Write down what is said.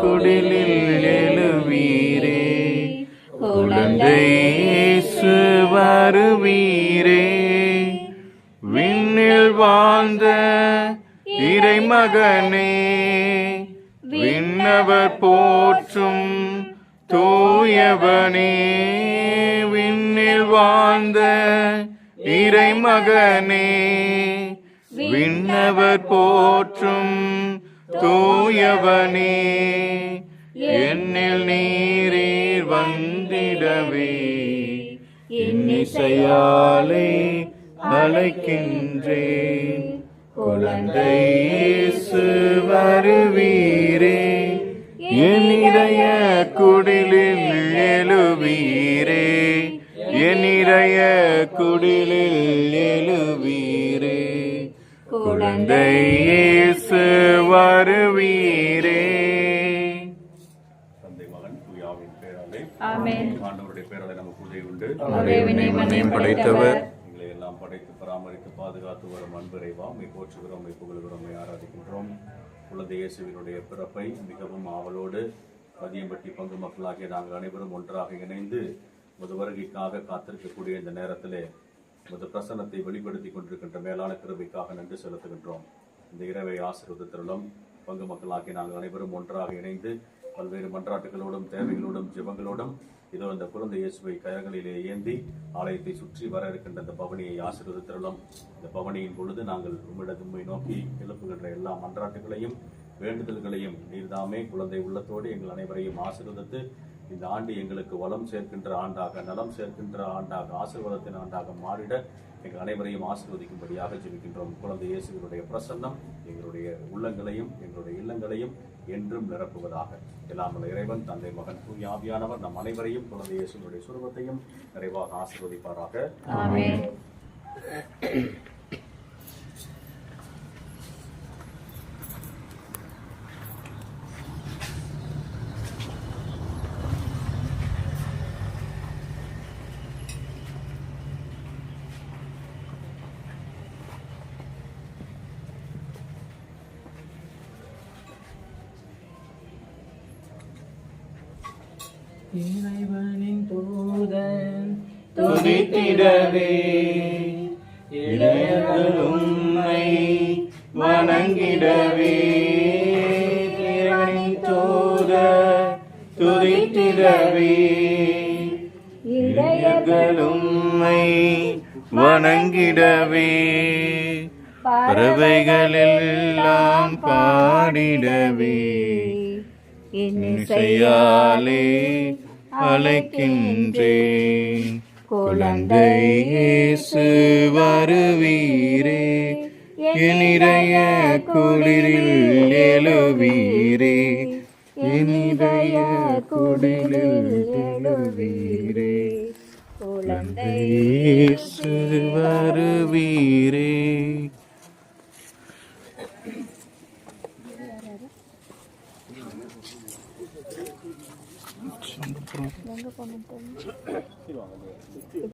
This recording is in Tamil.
குடிலில் எழுவீரே. குழந்தை வருவீரே. விண்ணில் வாழ்ந்த இறைமகனே. விண்ணவர் போற்றும் தூயவனே. விண்ணில் வாழ்ந்த இறைமகனே. விண்ணவர் போற்றும் வந்திடவே இன்னிசையாலே அழைக்கின்றேன். குழந்தை இயேசு வருவீரே. என் குடிலில் எழுவீரே. என் குடிலில் எழுவீரே. குழந்தை இயேசு வருவீரே. தூயாவின் பேராலே. ஆமென். ஆண்டவருடைய பேராலே நமக்கு உதவி உண்டு. படைத்தவர் எங்களை எல்லாம் படைத்து பராமரித்து பாதுகாத்து வரும் அன்பிறைவா மை போற்றுகிறோம் மை புகழ்கிறோம் மை ஆராதிக்கின்றோம். குழந்தை இயேசுவினுடைய பிறப்பை மிகவும் ஆவலோடு மதியம்பட்டி பங்கு மக்களாகிய நாங்கள் அனைவரும் ஒன்றாக இணைந்து முது வருகைக்காக காத்திருக்கக்கூடிய இந்த நேரத்திலே முது பிரசன்னத்தை வெளிப்படுத்தி கொண்டிருக்கின்ற மேலான கிருபைக்காக நன்றி செலுத்துகின்றோம். இந்த இரவை ஆசீர்வதித்தருளும் பங்கு மக்களாகிய நாங்கள் அனைவரும் ஒன்றாக இணைந்து பல்வேறு மன்றாட்டுகளோடும் தேவைகளோடும் ஜெபங்களோடும் இதோ இந்த குழந்தை இயேசுவை கயங்களிலே ஏந்தி ஆலயத்தை சுற்றி வர இருக்கின்ற இந்த பவனியை ஆசீர்வதித்தருளும். இந்த பவனியின் பொழுது நாங்கள் உம்மிடத்து உம்மை நோக்கி எழுப்புகின்ற எல்லா மன்றாட்டுகளையும் வேண்டுதல்களையும் நீர்தாமே குழந்தை உள்ளத்தோடு எங்கள் அனைவரையும் ஆசீர்வதித்து இந்த ஆண்டு எங்களுக்கு வளம் சேர்க்கின்ற ஆண்டாக நலம் சேர்க்கின்ற ஆண்டாக ஆசீர்வாதத்தின் ஆண்டாக மாறிட எங்கள் அனைவரையும் ஆசீர்வதிக்கும்படியாக ஜெபிக்கின்றோம். குழந்தை இயேசுகளுடைய பிரசன்னம் எங்களுடைய உள்ளங்களையும் எங்களுடைய இல்லங்களையும் என்றும் நிரப்புவதாக. எல்லாம் வல்ல இறைவன் தந்தை மகன் தூய் ஆவியானவர் நம் அனைவரையும் குழந்தை இயேசுவினுடைய சுரூபத்தையும் நிறைவாக ஆசீர்வதிப்பாராக. இறைவனின் தூதன் துதித்திடவே இளையர்கள் உம்மை வணங்கிடவே. திறனின் தூத துதித்திடவே இளையர்கள் உம்மை வணங்கிடவே. பறவைகளெல்லாம் பாடிடவே. இசையாலே அழைக்கின்றேன். குழந்தை இயேசு வருவீரே இனிறைய குளிரில் எழுவீரே எனிடைய குளிரில் எழுவீரே. குழந்தை வருவீரே இயேசு வருவீரே